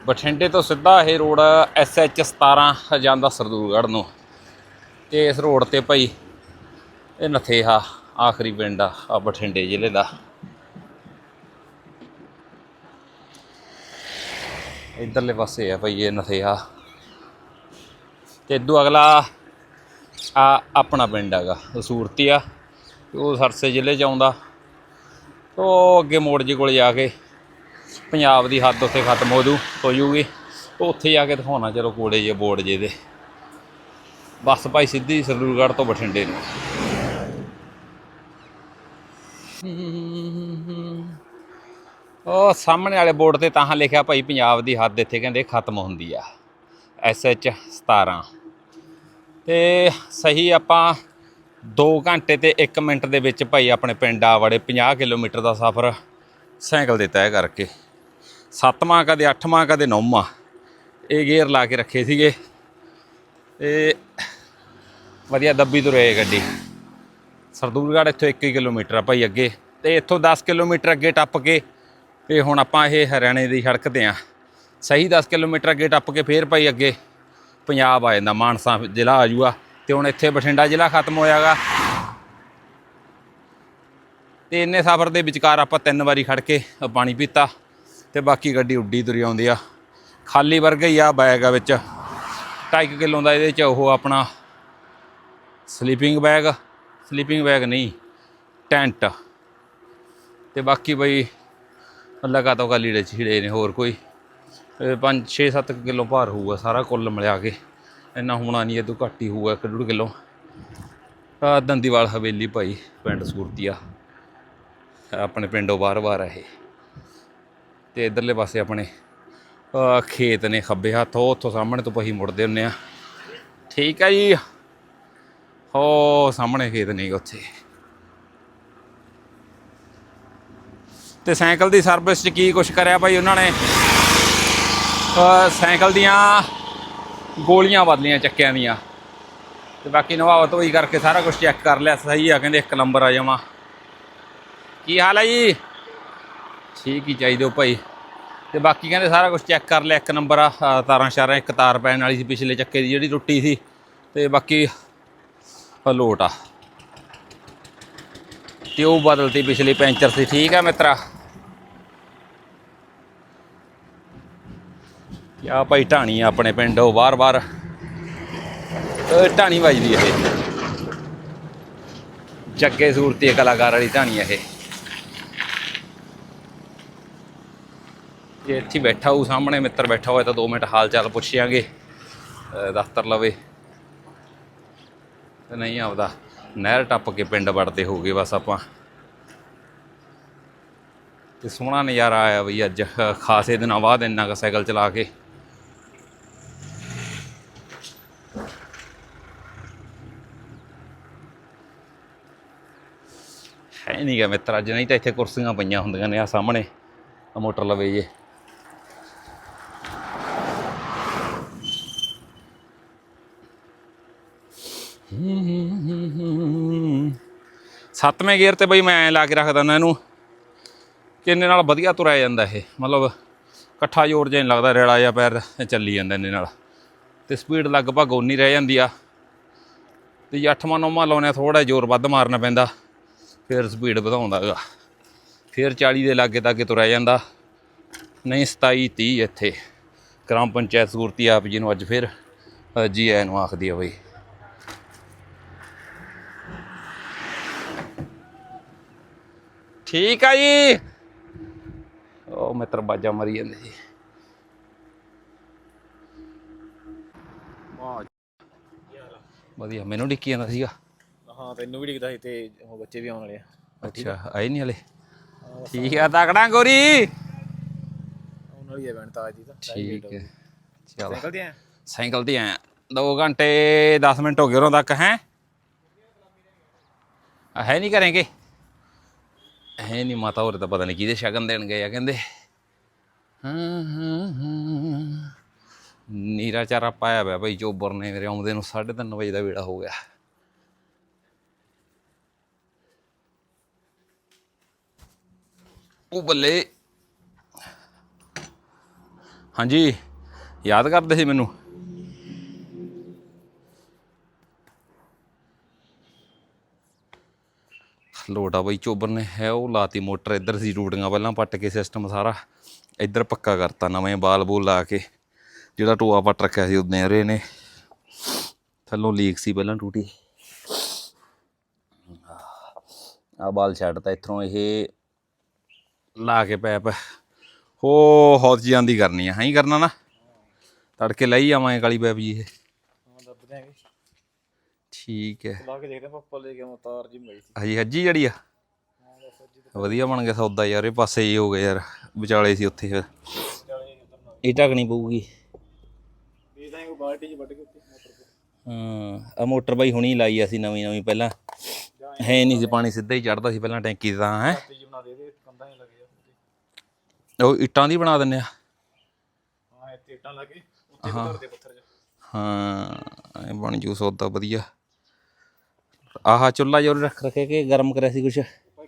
ਬਠਿੰਡੇ ਤੋਂ ਸਿੱਧਾ ਇਹ ਰੋਡ ਐਸਐਚ 17 ਜਾਂਦਾ ਸਰਦੂਲਗੜ੍ਹ ਨੂੰ। ਤੇ ਇਸ ਰੋਡ ਤੇ ਭਾਈ ਇਹ ਨਥੇਹਾ ਆਖਰੀ ਪਿੰਡ ਆ ਆ ਬਠਿੰਡੇ ਜ਼ਿਲ੍ਹੇ ਦਾ। ਇਧਰਲੇ ਪਾਸੇ ਆ ਭਾਈ ਇਹ ਨਥੇਹਾ। ਤੇ ਇਦੋਂ ਅਗਲਾ ਆ ਆਪਣਾ ਪਿੰਡ ਹੈਗਾ ਸੂਰਤੀ ਆ ਉਹ ਸਰਸੇ ਜ਼ਿਲ੍ਹੇ ਚ ਆਉਂਦਾ। ਉਹ ਅੱਗੇ ਮੋੜ ਜੀ ਕੋਲ ਜਾ ਕੇ ਪੰਜਾਬ ਦੀ ਹੱਦ ਉੱਥੇ ਖਤਮ ਹੋ ਜੂ, ਹੋ ਜੂਗੀ। ਉੱਥੇ ਜਾ ਕੇ ਦਿਖਾਉਣਾ, ਚਲੋ ਕੋੜੇ ਜੇ ਬੋਰਡ ਜੇ ਦੇ। ਬੱਸ ਭਾਈ ਸਿੱਧੀ ਸਰਦੂਲਗੜ੍ਹ ਤੋਂ ਬਠਿੰਡੇ ਨੂੰ। ਉਹ ਸਾਹਮਣੇ ਵਾਲੇ ਬੋਰਡ ਤੇ ਤਾਂ ਲਿਖਿਆ ਭਾਈ, ਪੰਜਾਬ ਦੀ ਹੱਦ ਇੱਥੇ ਕਹਿੰਦੇ ਖਤਮ ਹੁੰਦੀ ਆ। ਐਸ ਐਸਐਚ 17 ਤੇ ਸਹੀ ਆਪਾਂ 2 ਘੰਟੇ ਤੇ 1 ਮਿੰਟ ਦੇ ਵਿੱਚ ਭਾਈ ਆਪਣੇ ਪਿੰਡ ਆ ਵੜੇ 50 ਕਿਲੋਮੀਟਰ ਦਾ ਸਫ਼ਰ। ਸਾਈਕਲ ਦੇ ਤੈਅ ਕਰਕੇ। ਸੱਤਵਾਂ ਕਦੇ ਅੱਠਵਾਂ ਕਦੇ ਨੌਵਾਂ ਇਹ ਗੇਅਰ ਲਾ ਕੇ ਰੱਖੇ ਸੀਗੇ। ਤੇ ਵਧੀਆ ਦੱਬੀ ਤੁਰੇ ਗੱਡੀ। ਸਰਦੂਲਗੜ੍ਹ ਇੱਥੋਂ 1 ਕਿਲੋਮੀਟਰ ਆ ਭਾਈ ਅੱਗੇ। ਤੇ ਇੱਥੋਂ 10 ਕਿਲੋਮੀਟਰ ਅੱਗੇ ਟੱਪ ਕੇ ਤੇ ਹੁਣ ਆਪਾਂ ਇਹ ਹਰਿਆਣੇ ਦੀ ਸੜਕ ਤੇ ਆ। ਸਹੀ 10 ਕਿਲੋਮੀਟਰ ਅੱਗੇ ਟੱਪ ਕੇ ਫੇਰ ਭਾਈ ਅੱਗੇ ਪੰਜਾਬ ਆ ਜਾਂਦਾ। ਮਾਨਸਾ ਜ਼ਿਲ੍ਹਾ ਆ ਜੂਗਾ ਤੇ ਹੁਣ ਇੱਥੇ ਬਠਿੰਡਾ ਜ਼ਿਲ੍ਹਾ ਖਤਮ ਹੋਇਆਗਾ। ਤੇ ਇੰਨੇ ਸਫ਼ਰ ਦੇ ਵਿਚਕਾਰ ਆਪਾਂ ਤਿੰਨ ਵਾਰੀ ਖੜ ਕੇ ਪਾਣੀ ਪੀਤਾ ਤੇ ਬਾਕੀ ਗੱਡੀ ਉੱਡੀ ਤੁਰੀ ਆਉਂਦੀ ਆ। ਖਾਲੀ ਵਰਗਾ ਹੀ ਆ ਬੈਗ ਆ ਵਿੱਚ। 2.5 ਕਿਲੋ ਦਾ ਇਹਦੇ ਚ ਉਹ ਆਪਣਾ ਸਲੀਪਿੰਗ ਬੈਗ ਸਲੀਪਿੰਗ ਬੈਗ ਨਹੀਂ ਟੈਂਟ ਤੇ ਬਾਕੀ ਬਈ ਲੱਗਾ ਤਾਂ ਲੀੜੇ ਛੀੜੇ ਨੇ ਹੋਰ ਕੋਈ। 5 6 7 ਕਿਲੋ ਭਾਰ ਹੋਊਗਾ, ਸਾਰਾ ਕੁੱਲ ਮਿਲਿਆ ਕੇ। ਇੰਨਾ ਹੋਣਾ ਨਹੀਂ ਇਹ ਤੋਂ ਘੱਟ ਹੀ ਹੋਊਗਾ 1.5 ਕਿਲੋ। ਦੰਦੀਵਾਲ ਹਵੇਲੀ ਭਾਈ, ਪਿੰਡ ਸੂਰਤੀਆ। ਆਪਣੇ ਪਿੰਡੋਂ ਬਾਹਰ-ਬਾਹਰ ਆਏ ਇਹ। ਤੇ ਇਧਰਲੇ ਪਾਸੇ ਆਪਣੇ ਖੇਤ ਨੇ ਖੱਬੇ ਹੱਥ, ਉਹ ਉੱਥੋਂ ਸਾਹਮਣੇ ਤੋਂ ਪਹੀ ਮੁੜਦੇ ਹੁੰਨੇ ਆ। ਠੀਕ ਹੈ ਜੀ। ਹੋ, ਸਾਹਮਣੇ ਖੇਤ ਨਹੀਂ ਉੱਥੇ। ਤੇ ਸਾਈਕਲ ਦੀ ਸਰਵਿਸ 'ਚ ਕੀ ਕੁਛ ਕਰਿਆ ਭਾਈ ਉਹਨਾਂ ਨੇ? ਸਾਈਕਲ ਦੀਆਂ ਗੋਲੀਆਂ ਬਦਲੀਆਂ ਚੱਕਿਆਂ ਦੀਆਂ। ਤੇ ਬਾਕੀ ਨਵਾਵ ਧੋਈ ਕਰਕੇ ਸਾਰਾ ਕੁਝ ਚੈੱਕ ਕਰ ਲਿਆ, ਸਹੀ ਆ, ਕਹਿੰਦੇ ਇੱਕ ਨੰਬਰ ਆ ਜਾਵਾਂ ਕੀ ਹਾਲ ਹੈ ਜੀ? ਠੀਕ ਹੀ ਚਾਹੀਦੇ ਹੋ ਭਾਈ। ਤੇ ਬਾਕੀ ਕਹਿੰਦੇ ਸਾਰਾ ਕੁਝ ਚੈੱਕ ਕਰ ਲਿਆ, ਇੱਕ ਨੰਬਰ ਆ ਤਾਰਾਂ ਸ਼ਾਰਾਂ, ਇੱਕ ਤਾਰ ਪੈਣ ਵਾਲੀ ਸੀ ਪਿਛਲੇ ਚੱਕੇ ਦੀ ਜਿਹੜੀ ਟੁੱਟੀ ਸੀ। ਤੇ ਬਾਕੀ ਲੋਟ ਆ। ਟਿਊਬ ਬਦਲਤੀ ਪਿਛਲੀ ਪੈਂਚਰ ਸੀ, ਠੀਕ ਆ ਮਿੱਤਰਾ। ਆ ਭਾਈ ਢਾਣੀ ਆ ਆਪਣੇ ਪਿੰਡ, ਉਹ ਬਾਰ-ਬਾਰ ਢਾਣੀ ਵੱਜਦੀ ਇਹ। ਜੱਗੇ ਸੂਰਤੀ ਕਲਾਕਾਰ ਵਾਲੀ ਢਾਣੀ ਇਹ। ਜੇ ਇੱਥੇ ਬੈਠਾ ਹੋਊ ਸਾਹਮਣੇ, ਮਿੱਤਰ ਬੈਠਾ ਹੋਇਆ ਤਾਂ 2 ਮਿੰਟ ਹਾਲ ਚਾਲ ਪੁੱਛਿਆਂਗੇ ਅਹ ਦਫ਼ਤਰ ਲਵੇ। ਤੇ ਨਹੀਂ ਆਪਦਾ ਨਹਿਰ ਟੱਪ ਕੇ ਪਿੰਡ ਵੜਦੇ ਹੋਗੇ ਬਸ ਆਪਾਂ। ਤੇ ਸੋਹਣਾ ਨਜ਼ਾਰਾ ਆਇਆ ਬਈ ਅੱਜ। ਖਾਸੇ ਦਿਨਾਂ ਬਾਅਦ ਇੰਨਾ ਕੁ ਸਾਈਕਲ ਚਲਾ ਕੇ। ਹੈ ਨਹੀਂ ਗਾ ਮਿੱਤਰ, ਅੱਜ ਨਹੀਂ ਤਾਂ ਇੱਥੇ ਕੁਰਸੀਆਂ ਪਈਆਂ ਹੁੰਦੀਆਂ ਨੇ ਆ ਸਾਹਮਣੇ। ਮੋਟਰ ਲਵੇ ਜੇ। ਸੱਤਵੇਂ ਗੇਅਰ ਤੇ ਬਈ ਮੈਂ ਐਂ ਲਾ ਕੇ ਰੱਖਦਾ ਨਾ ਇਹਨੂੰ। ਕਿ ਇਹਨੇ ਨਾਲ ਵਧੀਆ ਤੁਰਿਆ ਜਾਂਦਾ ਇਹ। ਮਤਲਬ ਇਕੱਠਾ ਜ਼ੋਰ ਜਿਹਾ ਨਹੀਂ ਲੱਗਦਾ ਰੇਲਾ ਜਿਹਾ ਪੈਰ ਚੱਲੀ ਜਾਂਦਾ ਇਹਨੇ ਨਾਲ। ਤੇ ਸਪੀਡ ਲਗਭਗ ਓਨੀ ਰਹਿ ਜਾਂਦੀ ਆ। ਤੇ ਜੇ ਅੱਠਵਾਂ, ਨੌਵਾਂ ਲਾਉਣੇ ਥੋੜਾ ਜ਼ੋਰ ਵੱਧ ਮਾਰਨਾ ਪੈਂਦਾ, ਫਿਰ ਸਪੀਡ ਵਧਾਉਂਦਾ ਹੈਗਾ ਫਿਰ 40 ਦੇ ਲਾਗੇ ਤੱਕ ਤੁਰਿਆ ਜਾਂਦਾ। ਨਹੀਂ 27 30 ਇੱਥੇ। ਗ੍ਰਾਮ ਪੰਚਾਇਤ ਸੂਰਤੀ ਆਪ ਜੀ ਨੂੰ ਅੱਜ ਫਿਰ ਜੀ ਆਇਆਂ ਨੂੰ ਆਖਦੀ ਆ ਬਈ। ਠੀਕ ਆ ਜੀ। ਉਹ ਮਿੱਤਰ ਬਾਜਾ ਮਰੀ ਜਾਂਦੇ ਜੀ। ਵਧੀਆ ਮੈਨੂੰ ਡਿੱਕੀ ਜਾਂਦਾ ਸੀਗਾ। ਹਾਂ ਤੈਨੂੰ ਵੀ ਦਿਖਦਾ ਸੀ ਤੇ ਉਹ ਬੱਚੇ ਵੀ ਆਉਣ ਵਾਲੇ ਆ। ਅੱਛਾ ਆਏ ਨਹੀਂ ਹਲੇ? ਠੀਕ ਆ ਤਕੜਾ ਗੋਰੀ। ਆਉਣ ਵਾਲੀ ਹੈ ਬਣ ਤਾਜ ਦੀ। ਤਾਂ ਠੀਕ ਹੈ ਚਲ। ਨਿਕਲਦੇ ਆ ਸਾਈਕਲ ਤੇ ਆਇਆ। 2 ਘੰਟੇ 10 ਮਿੰਟ ਹੋ ਗਏ ਉਰੋਂ ਤੱਕ ਹੈ? ਹੈ ਨਹੀਂ ਕਰਾਂਗੇ ਹੈ ਨਹੀਂ ਮਾਤਾ ਹੋਰ ਤਾਂ ਪਤਾ ਨਹੀਂ ਕਿਹਦੇ ਸ਼ਗਨ ਦੇਣ ਗਏ ਆ ਕਹਿੰਦੇ ਹਾਂ ਹਾਂ ਨੀਰਾ ਚਾਰਾ ਪਾਇਆ ਪਿਆ ਭਾਈ ਚੋਬਰ ਨੇ ਮੇਰੇ ਆਉਂਦੇ ਨੂੰ 3:30 ਵਜੇ ਦਾ ਵੇੜਾ ਹੋ ਗਿਆ ਉਹ ਬੱਲੇ ਹਾਂਜੀ ਯਾਦ ਕਰਦੇ ਸੀ ਮੈਨੂੰ ਲੋਟਾ ਬਈ ਚੋਬਰ ਨੇ ਹੈ ਉਹ ਲਾਤੀ ਮੋਟਰ, ਇੱਧਰ ਸੀ ਰੂਟੀਆਂ ਪਹਿਲਾਂ ਪੱਟ ਕੇ ਸਿਸਟਮ ਸਾਰਾ, ਇੱਧਰ ਪੱਕਾ ਕਰਤਾ, ਨਵੇਂ ਬਾਲ ਬੂਲ ਲਾ ਕੇ, ਜਿਹੜਾ ਟੋਆ ਪੱਟ ਰੱਖਿਆ ਸੀ ਉਹਨੇ ਰੇ ਨੇ, ਥੱਲੋਂ ਲੀਕ ਸੀ ਪਹਿਲਾਂ ਟੂਟੀ। ਆ ਬਾਲ ਛੱਡਤਾ ਇੱਥੋਂ ਇਹ ਲਾ ਕੇ ਪੈਪ, ਹੋ ਹੌਤ ਜਾਂਦੀ ਕਰਨੀ ਆ, ਹਾਂ ਹੀ ਕਰਨਾ ਨਾ? ਤੜਕੇ ਲਈ ਆਵਾਂ ਕਾਲੀ ਪੈਪ ਜੀ ਇਹ। ਠੀਕ ਹੈ। ਲਾ ਕੇ ਦੇਖਦੇ ਪਾਪਾ ਲੈ ਕੇ ਆਉਂ ਤਾਰ ਜੀ ਮਈ ਸੀ। ਹਜੀ ਹੱਜੀ ਜੜੀ ਆ? ਵਧੀਆ ਬਣ ਗਿਆ ਸੌਦਾ ਯਾਰ ਇਹ ਪਾਸੇ ਹੀ ਹੋ ਗਏ ਯਾਰ ਵਿਚਾਲੇ ਸੀ ਉੱਥੇ ਫਿਰ। ਇਹ ਢਕਣੀ ਪਊਗੀ। ਦੇ ਦਾਂਗੇ ਬਾਲਟੀ ਚ ਵੱਢ ਕੇ ਉੱਤੇ ਮੋਟਰ ਤੇ। ਹਾਂ ਆ ਮੋਟਰ ਬਾਈ ਹੁਣੀ ਲਾਈ ਅਸੀਂ ਨਵੀਂ ਨਵੀਂ ਪਹਿਲਾਂ। ਹੈ ਨਹੀਂ ਸੀ ਪਾਣੀ ਸਿੱਧਾ ਹੀ ਚੜਦਾ ਸੀ ਪਹਿਲਾਂ ਟੈਂਕੀ ਦਾ ਹੈ। ਤੇ ਜੀ ਬਣਾ ਦੇ ਦੇ ਕੰਧਾਂ ਹੀ ਲੱਗੇ ਆ ਉਹ ਇੱਟਾਂ ਦੀ ਬਣਾ ਦਿੰਨੇ ਆ? ਹਾਂ ਇੱਥੇ ਇੱਟਾਂ ਲੱਗੇ ਉੱਤੇ ਧਰ ਦੇ ਪੱਥਰ ਚ। ਹਾਂ ਐ ਬਣ ਜੂ ਸੌਦਾ ਵਧੀਆ। ਆਹ ਚੁੱਲਾ ਜੋਰ ਰੱਖ ਰੱਖੇ ਕਿ ਗਰਮ ਕਰਿਆ ਸੀ ਕੁਛ। ਦੋ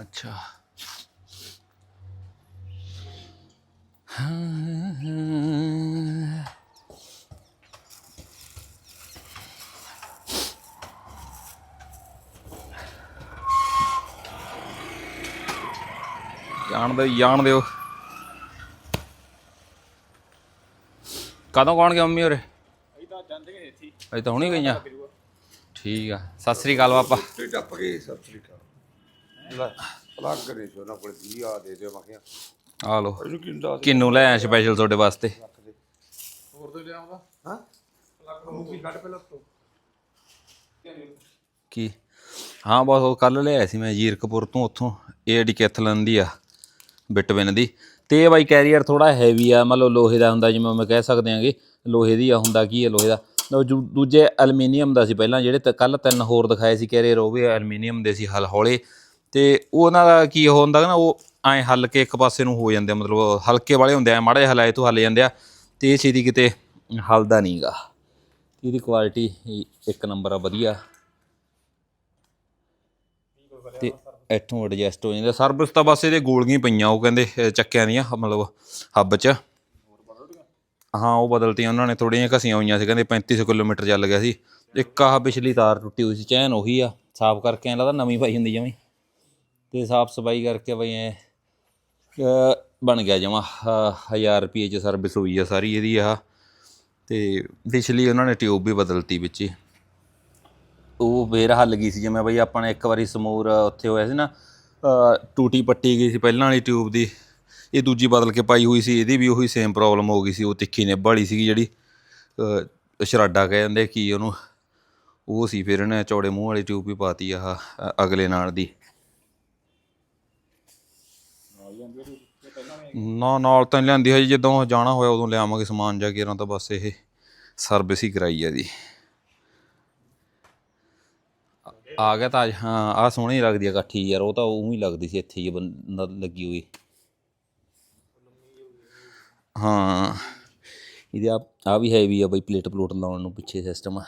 ਅੱਛਾ। ਜਾਣ ਦਿਓ ਜਾਣ ਦਿਓ। ਕਦੋਂ ਕੌਣ ਗਿਆ ਮੰਮੀ ਹੋਰੇ ਅਸੀਂ ਤਾਂ ਜਾਂਦੇ ਗਏ ਇੱਥੇ। ਅਜੇ ਤਾਂ ਹੁਣੀ ਗਈਆਂ। ਠੀਕ ਆ। ਸਤਿ ਸ੍ਰੀ ਅਕਾਲ ਪਾਪਾ ਤੇ ਟੱਪ ਗਏ ਸਤਿ ਸ੍ਰੀ ਅਕਾਲ। ਲੈ ਪਲੱਗ ਕਰੇ ਸੀ ਉਹਨਾਂ ਕੋਲ ਜੀ ਆ ਦੇ ਦਿਓ ਮੈਂ ਕਿਹਾ। ਆ ਲੋ ਇਹਨੂੰ ਕਿੰਦਾ ਕਿੰਨੂ ਲੈ ਆਇਆ ਸਪੈਸ਼ਲ ਤੁਹਾਡੇ ਵਾਸਤੇ? ਹੋਰ ਤੋਂ ਲਿਆਉਂਦਾ ਹਾਂ? ਪਲੱਗ ਨੂੰ ਕੱਢ ਪਹਿਲਾਂ ਤੋਂ। ਕੀ? ਹਾਂ ਬਸ ਉਹ ਕੱਲ ਲਿਆਇਆ ਸੀ ਮੈਂ ਜੀਰਕਪੁਰ ਤੋਂ ਉੱਥੋਂ ਇਹ ਡਿਕੈਥਲਨ ਦੀ ਆ ਬਿਟਵਿਨ ਦੀ। ਤੇ ਇਹ ਬਾਈ ਕੈਰੀਅਰ ਥੋੜਾ ਹੈਵੀ ਆ ਮਤਲਬ ਲੋਹੇ ਦਾ ਹੁੰਦਾ ਜਿਵੇਂ ਮੈਂ ਕਹਿ ਸਕਦੇ ਆਂਗੇ ਲੋਹੇ ਦੀ ਆ ਹੁੰਦਾ ਕੀ ਹੈ ਲੋਹੇ ਦਾ? ਉਹ ਜੂ- ਦੂਜੇ ਐਲੂਮੀਨੀਅਮ ਦਾ ਸੀ ਪਹਿਲਾਂ ਜਿਹੜੇ ਕੱਲ ਤਿੰਨ ਹੋਰ ਦਿਖਾਏ ਸੀ ਕੈਰੀਅਰ ਉਹ ਵੀ ਐਲੂਮੀਨੀਅਮ ਦੇ ਸੀ ਹਲ ਹੌਲੇ। ਤੇ ਉਹਨਾਂ ਦਾ ਕੀ ਉਹ ਹੁੰਦਾ ਨਾ ਉਹ ਐਂ ਹੱਲ ਕੇ ਇੱਕ ਪਾਸੇ ਨੂੰ ਹੋ ਜਾਂਦੇ ਆ, ਮਤਲਬ ਹਲਕੇ ਵਾਲੇ ਹੁੰਦੇ ਆ ਮਾੜੇ ਜਿਹਾ ਹਲਾਏ ਤੋਂ ਹੱਲ ਜਾਂਦੇ ਆ ਤੇ ਇਹ ਛੇਤੀ ਕਿਤੇ ਹਲਦਾ ਨਹੀਂਗਾ ਇਹਦੀ ਕੁਆਲਿਟੀ ਇੱਕ ਨੰਬਰ ਆ ਵਧੀਆ। ਤੇ ਇੱਥੋਂ ਐਡਜਸਟ ਹੋ ਜਾਂਦਾ। ਸਰਵਿਸ ਤਾਂ ਬਸ ਇਹਦੇ ਗੋਲੀਆਂ ਹੀ ਪਈਆਂ ਉਹ ਕਹਿੰਦੇ ਅਹ ਚੱਕਿਆਂ ਦੀਆਂ ਮਤਲਬ ਹੱਬ 'ਚ। ਹਾਂ, ਉਹ ਬਦਲਤੀਆਂ, ਉਹਨਾਂ ਨੇ ਥੋੜੀਆਂ ਘਸੀਆਂ ਹੋਈਆਂ ਸੀ, ਕਹਿੰਦੇ 3500 ਕਿਲੋਮੀਟਰ ਚੱਲ ਗਿਆ ਸੀ। ਇੱਕ ਆਹ ਪਿਛਲੀ ਤਾਰ ਟੁੱਟੀ ਹੋਈ ਸੀ, ਚੈਨ ਉਹੀ ਆ, ਸਾਫ਼ ਕਰਕੇ ਐਂ ਲੱਗਦਾ ਨਵੀਂ ਪਾਈ ਹੁੰਦੀ ਜਮੀ। ਤੇ ਸਾਫ਼ ਸਫ਼ਾਈ ਕਰਕੇ ਬਈ ਐ ਬਣ ਗਿਆ ਜਮਾ 1000 ਰੁਪਏ ਚ ਸਰਵਿਸ ਹੋਈ ਆ ਸਾਰੀ ਇਹਦੀ ਆ ਤੇ ਪਿਛਲੀ ਉਹਨਾਂ ਨੇ ਟਿਊਬ ਵੀ ਬਦਲਤੀ ਵਿੱਚ ਹੀ। ਉਹ ਫੇਰ ਹੱਲ ਗਈ ਸੀ ਜਿਵੇਂ ਬਈ, ਆਪਾਂ ਨੇ ਇੱਕ ਵਾਰੀ ਸਮੂਰ ਉੱਥੇ ਹੋਇਆ ਸੀ ਨਾ ਟੂਟੀ ਪੱਟੀ ਗਈ ਸੀ ਪਹਿਲਾਂ ਵਾਲੀ ਟਿਊਬ ਦੀ। ਇਹ ਦੂਜੀ ਬਦਲ ਕੇ ਪਾਈ ਹੋਈ ਸੀ ਇਹਦੀ ਵੀ ਉਹੀ ਸੇਮ ਪ੍ਰੋਬਲਮ ਹੋ ਗਈ ਸੀ ਉਹ ਤਿੱਖੀ ਨਿੱਬ ਵਾਲੀ ਸੀਗੀ ਜਿਹੜੀ ਸ਼ਰਾਡਾ ਕਹਿ ਜਾਂਦੇ ਕੀ ਉਹਨੂੰ ਉਹ ਸੀ ਫਿਰ ਇਹਨੇ ਚੌੜੇ ਮੂੰਹ ਵਾਲੀ ਟਿਊਬ ਵੀ ਪਾਤੀ ਆਹ ਅ, ਅਗਲੇ ਨਾਲ ਦੀ। ਨਾ ਨਾਲ ਤਾਂ ਨੀ ਲਿਆਂਦੀ ਹੈ ਜਦੋਂ ਜਾਣਾ ਹੋਇਆ ਉਦੋਂ ਲਿਆਵਾਂਗੇ ਸਮਾਨ ਜਾ ਕੇ ਨਾ ਤਾਂ ਬਸ ਇਹ ਸਰਵਿਸ ਹੀ ਕਰਾਈ ਹੈ ਦੀ ਆ ਗਿਆ ਤਾਂ ਅੱਜ, ਹਾਂ ਆ ਸੋਹਣੀ ਲੱਗਦੀ ਆ ਇਕੱਠੀ ਯਾਰ ਉਹ ਤਾਂ ਉਵੇਂ ਹੀ ਲੱਗਦੀ ਸੀ ਇੱਥੇ ਹੀ ਬੰਦ ਲੱਗੀ ਹੋਈ। ਹਾਂ। ਇਹਦੇ ਆ ਆ ਵੀ ਹੈਵੀ ਆ ਬਈ ਪਲੇਟ ਪਲੂਟ ਲਾਉਣ ਨੂੰ ਪਿੱਛੇ ਸਿਸਟਮ ਆ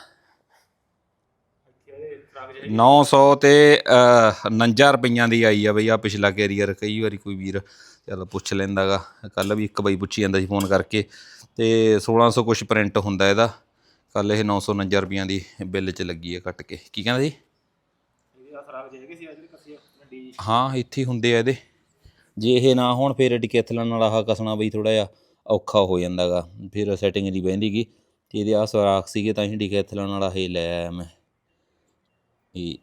900 ਤੇ ਅਹ, 49 ਰੁਪਈਆਂ ਦੀ ਆਈ ਆ ਬਈ ਆ ਪਿਛਲਾ ਕੈਰੀਅਰ ਕਈ ਵਾਰੀ ਕੋਈ ਵੀਰ ਚੱਲ ਪੁੱਛ ਲੈਂਦਾਗਾ। ਕੱਲ ਵੀ ਇੱਕ ਬਈ ਪੁੱਛੀ ਜਾਂਦਾ ਸੀ ਫੋਨ ਕਰਕੇ। ਤੇ 1600 ਕੁਛ ਪ੍ਰਿੰਟ ਹੁੰਦਾ ਇਹਦਾ। ਕੱਲ ਇਹ 949 ਰੁਪਈਆਂ ਦੀ ਬਿੱਲ 'ਚ ਲੱਗੀ ਆ ਕੱਟ ਕੇ। ਕੀ ਕਹਿੰਦਾ ਜੀ? ਹਾਂ ਇੱਥੇ ਹੁੰਦੇ ਆ ਇਹਦੇ। ਜੇ ਇਹ ਨਾ ਹੋਣ ਫਿਰ ਡਿਕੈਥਲਨ ਨਾਲ ਆਹ ਕਸਣਾ ਬਈ ਥੋੜਾ ਜਿਹਾ। ਔਖਾ ਹੋ ਜਾਂਦਾ ਗਾ ਫਿਰ ਸੈਟਿੰਗ ਨਹੀਂ ਬਹਿੰਦੀਗੀ ਤੇ ਇਹਦੇ ਆ ਸਰਾਖ ਸੀਗੇ, ਤਾਂ ਹੀ ਡਿਕੈਥਲਨ ਵਾਲਾ ਇਹ ਲੈ ਆਇਆ ਮੈਂ। ਇਹ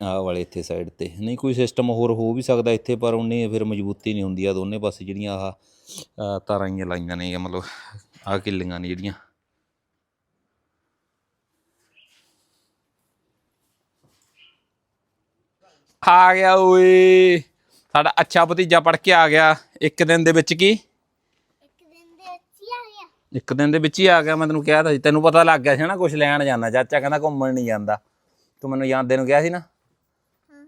ਆ ਵਾਲੇ ਇੱਥੇ ਸਾਈਡ ਤੇ। ਨਹੀਂ, ਕੋਈ ਸਿਸਟਮ ਹੋਰ ਹੋ ਵੀ ਸਕਦਾ ਇੱਥੇ, ਪਰ ਉਹਨੇ ਫਿਰ ਮਜ਼ਬੂਤੀ ਨਹੀਂ ਹੁੰਦੀ ਆ। ਦੋਨੇ ਪਾਸੇ ਜਿਹੜੀਆਂ ਆਹ ਤਾਰਾਂ ਹੀ ਲਾਈਆਂ ਨੇ ਮਤਲਬ ਆਹ ਕਿੱਲੀਆਂ ਨੇ ਜਿਹੜੀਆਂ। ਆ ਗਿਆ ਓਏ। ਸਾਡਾ ਅੱਛਾ ਭਤੀਜਾ ਪੜ ਕੇ ਆ ਗਿਆ। ਇੱਕ ਦਿਨ ਦੇ ਵਿੱਚ ਕੀ ਇੱਕ ਦਿਨ ਦੇ ਵਿੱਚ ਹੀ ਆ ਗਿਆ ਇੱਕ ਦਿਨ ਦੇ ਵਿੱਚ ਹੀ ਆ ਗਿਆ ਮੈਂ ਤੈਨੂੰ ਕਿਹਾ ਤਾਂ ਸੀ। ਤੈਨੂੰ ਪਤਾ ਲੱਗ ਗਿਆ ਸੀ ਨਾ ਕੁਝ ਲੈਣ ਜਾਣਾ। ਚਾਚਾ ਕਹਿੰਦਾ ਘੁੰਮਣ ਨਹੀਂ ਜਾਂਦਾ। ਤੂੰ ਮੈਨੂੰ ਜਾਂਦੇ ਨੂੰ ਕਿਹਾ ਸੀ ਨਾ? ਹਾਂ।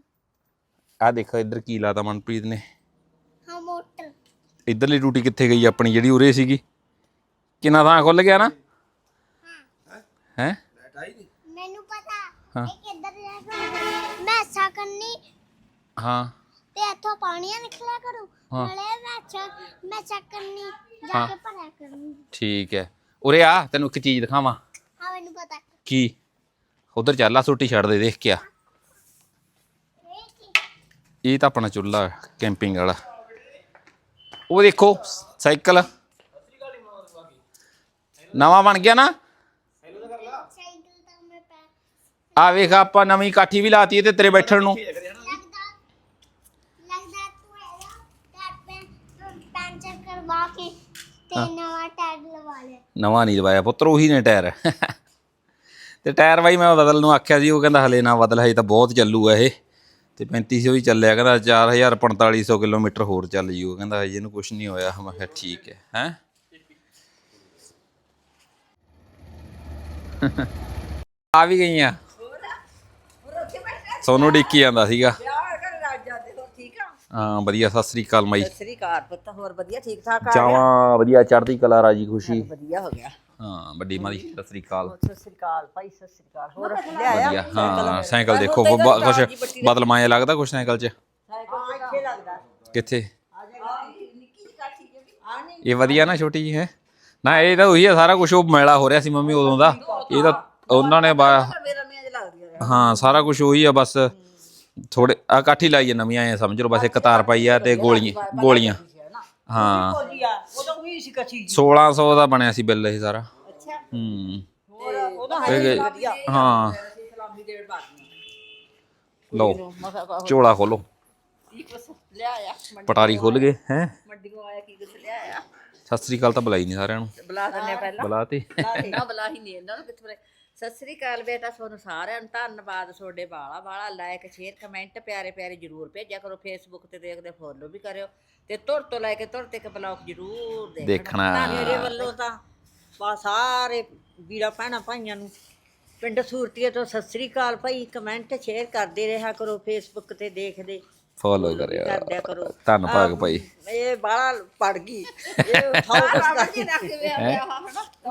ਆ ਦੇਖੋ ਇੱਧਰ ਕੀ ਲਾਤਾ ਮਨਪ੍ਰੀਤ ਨੇ। ਹਾਂ ਮੋਟਰ। ਇੱਧਰਲੀ ਡਿਊਟੀ ਕਿੱਥੇ ਗਈ ਆਪਣੀ ਜਿਹੜੀ ਉਰੇ ਸੀਗੀ? ਕਿੰਨਾ ਥਾਂ ਖੁੱਲ ਗਿਆ ਨਾ? ਹੈ। ਮੈਨੂੰ ਪਤਾ। ਹਾਂ। ਇਹ ਕਿੱਧਰ ਜਾ ਕੇ ਮੈਸਾ ਕਰਨੀ। ਹਾਂ। ਤੇ ਇੱਥੋਂ ਪਾਣੀ ਨਿਕਲਿਆ ਕਰੂ। ਨਾਲੇ ਮੈਸਾ ਮੈਸਾ ਕਰਨੀ। ਜਾ ਕੇ ਭਰਿਆ ਕਰੂੰਗੀ। ਠੀਕ ਹੈ। ਉਰੇ ਆ ਤੈਨੂੰ ਇੱਕ ਚੀਜ਼ ਦਿਖਾਵਾਂ। ਹਾਂ ਮੈਨੂੰ ਪਤਾ। ਕੀ? ਉਧਰ ਚੱਲ ਆ ਸੋਟੀ ਛੱਡ ਦੇ ਦੇਖ ਕੇ ਆ ਇਹ ਕੀ? ਇਹ ਤਾਂ ਆਪਣਾ ਚੁੱਲ੍ਹਾ ਕੈਂਪਿੰਗ ਵਾਲਾ। ਉਹ ਦੇਖੋ ਸਾਈਕਲ। ਨਵਾਂ ਬਣ ਗਿਆ ਨਾ? ਸਾਈਕਲ ਤਾਂ ਮੈਂ ਪੈ ਆ ਵੇਖ ਆਪਾਂ ਨਵੀਂ ਕਾਠੀ ਵੀ ਲਾਤੀ ਹੈ ਤੇ ਤੇਰੇ ਬੈਠਣ ਨੂੰ ਲੱਗਦਾ ਲੱਗਦਾ ਤੂੰ ਇਹਦਾ ਟਾਇਰ ਪੈਂਚਰ ਕਰਵਾ ਕੇ ਤੇ ਨਵਾਂ ਟਾਇਰ ਲਵਾ ਲਿਆ। ਨਵਾਂ ਨਹੀਂ ਲਵਾਇਆ ਪੁੱਤਰ ਉਹੀ ਨੇ ਟਾਇਰ। ਤੇ ਟਾਇਰ ਬਾਈ ਮੈਂ ਬਦਲ ਨੂੰ ਆਖਿਆ ਸੀ ਉਹ ਕਹਿੰਦਾ ਹਲੇ ਨਾ ਬਦਲ ਹਜੇ ਤਾਂ ਬਹੁਤ ਚੱਲੂਗਾ ਇਹ। ਤੇ 3500 ਹੀ ਚੱਲਿਆ ਕਹਿੰਦਾ 4000 4500 ਕਿਲੋਮੀਟਰ ਹੋਰ ਚੱਲ ਜੂ ਕਹਿੰਦਾ ਹਜੇ ਇਹਨੂੰ ਕੁਝ ਨਹੀਂ ਹੋਇਆ ਮੈਂ ਕਿਹਾ ਠੀਕ ਹੈ ਹੈ? ਆ ਵੀ ਗਈਆਂ। ਸੋਨੂੰ ਡਿੱਕੀ ਜਾਂਦਾ ਸੀਗਾ। ਹਾਂ ਵਧੀਆ ਸਤਿ ਸ੍ਰੀ ਅਕਾਲ ਮਾਈ। ਸਤਿ ਸ੍ਰੀ ਅਕਾਲ ਪੁੱਤ ਹੋਰ ਵਧੀਆ ਠੀਕ ਠਾਕ ਆ ਚਾਵਾਂ ਵਧੀਆ ਚੜ੍ਹਦੀ ਕਲਾ ਰਾਜੀ ਖੁਸ਼ੀ। ਵਧੀਆ ਹੋ ਗਿਆ। ਹਾਂ ਵੱਡੀ ਮਾਦੀ ਸਤਿ ਸ੍ਰੀ ਅਕਾਲ। ਸਤਿ ਸ੍ਰੀ ਅਕਾਲ ਭਾਈ ਸਤਿ ਸ੍ਰੀ ਅਕਾਲ। ਹੋਰ ਲਿਆਇਆ ਵਧੀਆ ਹਾਂ ਸਾਈਕਲ ਦੇਖੋ ਕੁਛ ਬਦਲ ਮਾਇਆ ਲੱਗਦਾ ਕੁਛ ਸਾਈਕਲ 'ਚ? ਸਾਈਕਲ ਇੱਥੇ ਲੱਗਦਾ। ਕਿੱਥੇ? ਆ ਜਾ ਨਿੱਕੀ ਜਿਹੀ ਕਾਠੀ ਜਿਹੀ ਆ ਨਹੀਂ। ਇਹ ਵਧੀਆ ਨਾ ਛੋਟੀ ਜੀ ਹੈ? ਨਾ ਇਹ ਤਾਂ ਉਹੀ ਆ ਸਾਰਾ ਕੁਝ ਉਹ ਮੇਲਾ ਹੋ ਰਿਹਾ ਸੀ ਮੰਮੀ ਉਦੋਂ ਦਾ। ਇਹ ਤਾਂ ਉਹਨਾਂ ਨੇ ਬਾ- ਪਰ ਮੇਰਾ ਮੀਆਂ ਜਿਹਾ ਲੱਗਦੀ ਆ। ਹਾਂ ਸਾਰਾ ਕੁਝ ਉਹੀ ਆ ਬਸ। ਥੋੜੇ ਆ ਕਾਠੀ ਲਾਈ ਹੈ ਨਵੀਆਂ ਐ ਸਮਝ ਲਓ ਬਸ ਇੱਕ ਤਾਰ ਪਾਈ ਆ ਤੇ ਗੋਲੀਆਂ ਗੋਲੀਆਂ। ਹਾਂ। ਆ ਉਦੋਂ ਵੀ ਸੀ ਕੱਚੀ 1600 ਦਾ ਬਣਿਆ ਸੀ ਬਿੱਲ ਇਹ ਸਾਰਾ। ਅੱਛਾ। ਹੂੰ। ਹੋਰ ਉਹਦਾ ਤੇ- ਵਧੀਆ ਹਾਂ। ਸਲਾਮੀ ਦੇਣ ਬਾਕੀ ਲਓ ਝੋਲਾ ਖੋਲੋ। ਪਟਾਰੀ ਖੁੱਲ ਗਏ ਹੈ? ਮੰਡੀੋਂ ਆਇਆ ਕੀ ਕੁਛ ਲਿਆਇਆ? ਸਤਿ ਸ੍ਰੀ ਅਕਾਲ ਤਾਂ ਬੁਲਾਈ ਨਹੀਂ ਸਾਰਿਆਂ ਨੂੰ। ਬੁਲਾ ਦਿੰਨੇ ਪਹਿਲਾਂ। ਬੁਲਾ ਤੇ ਨਾ ਬੁਲਾ ਹੀ ਨਹੀਂ ਇਹਨਾਂ ਨੂੰ ਕਿੱਥੇ। ਸਤਿ ਸ੍ਰੀ ਅਕਾਲ ਬੇਟਾ ਤੁਹਾਨੂੰ ਸਾਰਿਆਂ ਨੂੰ ਧੰਨਵਾਦ ਤੁਹਾਡੇ ਬਾਲਾ ਬਾਲਾ ਲਾਇਕ ਸ਼ੇਅਰ ਕਮੈਂਟ ਪਿਆਰੇ ਪਿਆਰੇ ਜਰੂਰ ਭੇਜਿਆ ਕਰੋ ਫੇਸਬੁੱਕ ਤੇ ਦੇਖਦੇ ਫੋਲੋ ਵੀ ਕਰਿਓ ਤੇ ਤੁਰ ਤੋਂ ਲੈ ਕੇ ਤੁਰ ਤੱਕ ਬਲੌਗ ਜਰੂਰ ਦੇਖਣਾ ਦੇਖਣਾ। ਤਾਂ ਮੇਰੇ ਵੱਲੋਂ ਤਾਂ ਬਾ ਸਾਰੇ ਵੀਰਾ ਭੈਣਾਂ ਭਾਈਆਂ ਨੂੰ ਪਿੰਡ ਸੂਰਤੀਏ ਤੋਂ ਸਤਿ ਸ੍ਰੀ ਅਕਾਲ ਭਾਈ ਕਮੈਂਟ ਸ਼ੇਅਰ ਕਰਦੇ ਰਿਹਾ ਕਰੋ ਫੇਸਬੁੱਕ ਤੇ ਦੇਖਦੇ ਫੋਲੋ ਕਰਿਆ। ਕਰਦਿਆ ਕਰੋ। ਧੰਨ ਭਾਗ ਭਾਈ। ਇਹ ਬਾਲਾ ਪੜ ਗਈ। ਇਹ ਥਾਉ ਕੁਛ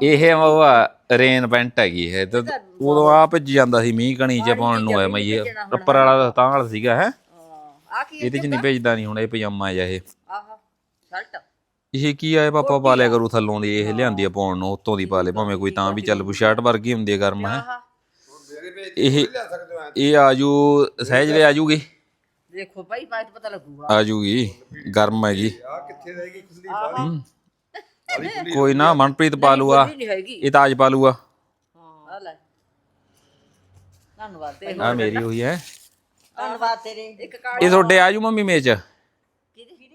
ਇਹ ਉਹ ਆ ਰੇਨ ਪੈਂਟ ਹੈਗੀ ਇਹ ਤੇ ਉਦੋਂ ਆ ਭਿੱਜ ਜਾਂਦਾ ਸੀ ਮੀਂਹ ਕਣੀ ਚ ਪਾਉਣ ਨੂੰ ਹੈ ਮਈ ਉੱਪਰ ਵਾਲਾ ਤਾਂ ਵਾਲਾ ਸੀਗਾ ਹੈ? ਆ ਕੀ ਇਹਦੇ ਚ ਨਹੀਂ ਭੇਜਦਾ ਨਹੀਂ ਹੁਣ ਇਹ ਪਜਾਮਾ ਜਿਹਾ ਇਹ। ਆਹ ਸ਼ਰਟ। ਇਹ ਕੀ ਆਏ ਪਾਪਾ ਪਾ ਲਿਆ ਕਰੂ ਥੱਲੋਂ ਦੀ ਇਹ ਲਿਆਂਦੀ ਆ ਪਾਉਣ ਨੂੰ ਉੱਤੋਂ ਦੀ ਪਾ ਲੇ ਭਾਵੇਂ ਕੋਈ ਤਾਂ ਵੀ ਚੱਲ ਸ਼ਰਟ ਵਰਗੀ ਹੁੰਦੀ ਹੈ ਗਰਮ ਹੈ? ਇਹ ਇਹ ਆਜੂ ਸਹਿਜ ਦੇ ਆਜੂਗੀ ਦੇਖੋ ਭਾਈ ਬਾਅਦ ਪਤਾ ਲੱਗੂਗਾ। ਆਜੂਗੀ ਗਰਮ ਹੈਗੀ। ਆ ਕਿੱਥੇ ਰਹੇਗੀ ਖੁੱਲੀ ਬਾਲੀ? ਕੋਈ ਨਾ ਮਨਪ੍ਰੀਤ ਪਾ ਲੂਆ ਨਹੀਂ ਹੈਗੀ। ਇਹ ਤਾਂ ਅੱਜ ਪਾ ਲੂਆ ਹਾਂ। ਆ ਲੈ। ਧੰਨਵਾਦ ਤੇ ਆ ਮੇਰੀ ਹੋਈ ਹੈ। ਧੰਨਵਾਦ ਤੇਰੇ। ਇੱਕ ਕਾਰਡ ਇਹ ਤੁਹਾਡੇ ਆਜੂ ਮੰਮੀ ਮੇਚ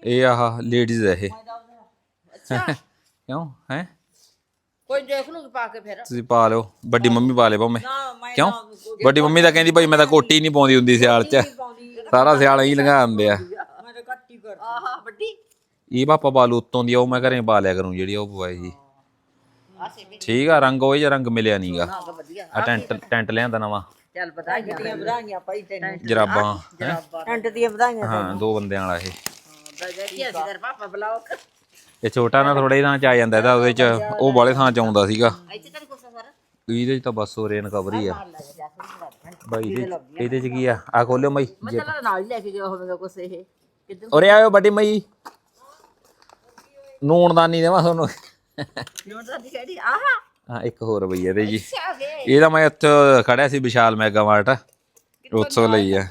ਇਹ ਆਹ ਲੇਡੀਜ਼ ਹੈ ਇਹ। ਅੱਛਾ। ਕਿਉਂ? ਹੈ? ਕੋਈ ਦੇਖ ਲੂਗੀ ਪਾ ਕੇ ਫਿਰ। ਤੁਸੀਂ ਪਾ ਲਿਓ। ਵੱਡੀ ਮੰਮੀ ਪਾ ਲੇ ਭਾਵੇਂ। ਕਿਉਂ? ਵੱਡੀ ਮੰਮੀ ਤਾਂ ਕਹਿੰਦੀ ਭਾਈ ਮੈਂ ਤਾਂ ਕੋਟੀ ਨਹੀਂ ਪਾਉਂਦੀ ਹੁੰਦੀ ਸਿਆਲ 'ਚ। ਸਾਰਾ ਸਿਆਲ ਹੀ ਲੰਘਾ ਦਿੰਦੇ ਆ। ਮੈਂ ਤਾਂ ਕੱਟੀ ਕਰ ਆਹਾ ਵੱਡੀ। ਇਹ ਪਾਪਾ ਪਾ ਲੂ ਉੱਤੋਂ ਦੀ ਆ, ਉਹ ਮੈਂ ਘਰੇ ਪਾ ਲਿਆ ਕਰੂੰ ਜਿਹੜੀ ਉਹ ਪਵਾਈ ਆਸੇ ਵੀ ਠੀਕ ਆ ਰੰਗ ਉਹ ਜਿਹਾ ਰੰਗ ਮਿਲਿਆ ਨਹੀਂਗਾ ਨਾ ਵਧੀਆ। ਆ ਟੈਂਟ ਟੈਂਟ ਲਿਆਂਦਾ ਨਵਾਂ। ਚੱਲ ਵਧਾਈਆਂ ਦੀਆਂ ਵਧਾਈਆਂ ਭਾਈ ਤੈਨੂੰ। ਜਰਾਬਾਂ ਹੈਂ? ਟੰਟ ਦੀਆਂ ਵਧਾਈਆਂ ਹਾਂ ਦੋ ਬੰਦਿਆਂ ਵਾਲਾ ਇਹ। ਦੇਖੀ ਅਸੀਂ ਤੇਰੇ ਪਾਪਾ ਬੁਲਾਓ। ਇਹ ਛੋਟਾ ਨਾ ਥੋੜਾ ਜਿਹਾ ਥਾਂ ਚ ਆ ਜਾਂਦਾ ਇਹਦਾ ਉਹਦੇ ਚ ਉਹ ਬਾਲੇ ਥਾਂ ਚ ਆਉਂਦਾ ਸੀਗਾ। ਇੱਥੇ ਤਾਂ ਕੁਛ ਸਾਰਾ ਇਹਦੇ ਚ ਤਾਂ ਬਸ ਉਹ ਰੇਨ ਕਵਰ ਹੀ ਆ। ਜਾ ਜਾ ਬਾਈ ਇਹਦੇ ਇਹਦੇ ਚ ਕੀ ਆ? ਆ ਖੋਲਿਓ ਮਈ। ਮੈਂ ਤਾਂ ਨਾਲ ਹੀ ਲੈ ਕੇ ਗਿਆ ਹੋਵੇਗਾ ਕੁਛ ਇਹ। ਕਿਦਾਂ ਉਰੇ ਆਇਓ ਵੱਡੀ ਮਈ। ਨੂਣਦਾਨੀ ਦੇਵਾਂ ਤੁਹਾਨੂੰ। ਕਿਉਂ ਤਾਂ ਦਿਖਾਈ ਆਹਾ। ਹਾਂ ਇੱਕ ਹੋਰ ਬਈ ਇਹਦੇ ਜੀ। ਇਹਦਾ ਮੈਂ ਇੱਥੇ ਖੜਿਆ ਸੀ ਵਿਸ਼ਾਲ ਮੈਗਾ ਮਾਰਟ। ਉੱਥੋਂ ਲਈ ਆ।